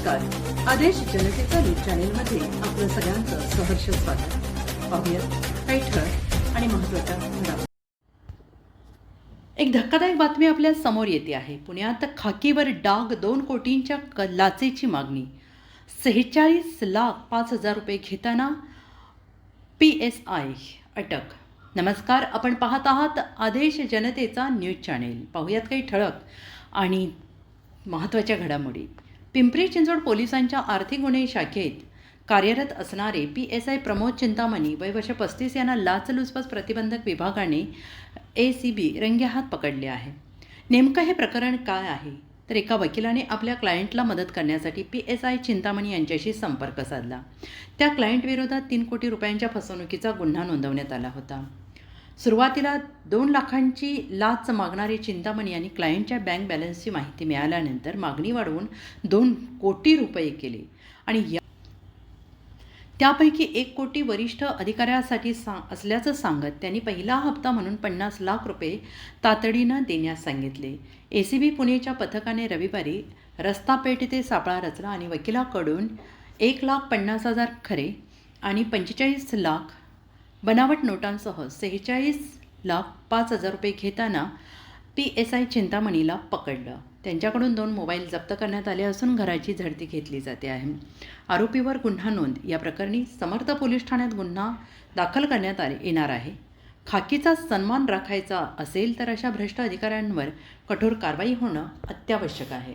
आदेश जनतेचा न्यूज चॅनेलमध्ये आपलं सगळ्यांचं सहर्ष स्वागत. पाहूयात काही ठळक आणि महत्त्वाच्या घडामोडी. एक धक्कादायक बातमी आपल्यासमोर येते आहे. पुण्यात खाकीवर डाग दोन कोटींच्या क- लाचेची मागणी. सेहेचाळीस लाख पाच हजार रुपये घेताना पी एस आय अटक. नमस्कार आपण पाहत आहात आदेश जनतेचा न्यूज चॅनेल. पाहूयात काही ठळक आणि महत्त्वाच्या घडामोडी. पिंपरी चिंचवड पोलिसांच्या आर्थिक गुन्हे शाखेत कार्यरत असणारे P S I Pramod Chintamani वय वर्ष पस्तीस यांना लाचलुचपत प्रतिबंधक विभागाने ए सी बी रंगेहात पकडले आहे. नेमकं हे प्रकरण काय आहे? तर एका वकिलाने आपल्या क्लायंटला मदत करण्यासाठी पी एस आय चिंतामणी यांच्याशी संपर्क साधला. त्या क्लायंटविरोधात तीन कोटी रुपयांच्या फसवणुकीचा गुन्हा नोंदवण्यात आला होता. सुरुवातीला दोन लाखांची लाच मागणारे चिंतामणी यांनी क्लायंटच्या बँक बॅलन्सची माहिती मिळाल्यानंतर मागणी वाढवून दोन कोटी रुपये केले. आणि या त्यापैकी एक कोटी वरिष्ठ अधिकाऱ्यासाठी सा असल्याचं सांगत त्यांनी पहिला हप्ता म्हणून पन्नास लाख रुपये तातडीनं देण्यास सांगितले. ए सी बी पुणेच्या पथकाने रविवारी रस्तापेठ ते सापळा रचला आणि वकिलाकडून एक लाख पन्नास हजार खरे आणि पंचेचाळीस लाख बनावट नोटांसह सेहेचाळीस लाख पाच हजार रुपये घेताना पी एस आय चिंतामणीला पकडलं. त्यांच्याकडून दोन मोबाईल जप्त करण्यात आले असून घराची झडती घेतली जाते आहे. आरोपीवर गुन्हा नोंद. या प्रकरणी समर्थ पोलीस ठाण्यात गुन्हा दाखल करण्यात आले येणार आहे. खाकीचा सन्मान राखायचा असेल तर अशा भ्रष्ट अधिकाऱ्यांवर कठोर कारवाई होणं अत्यावश्यक आहे.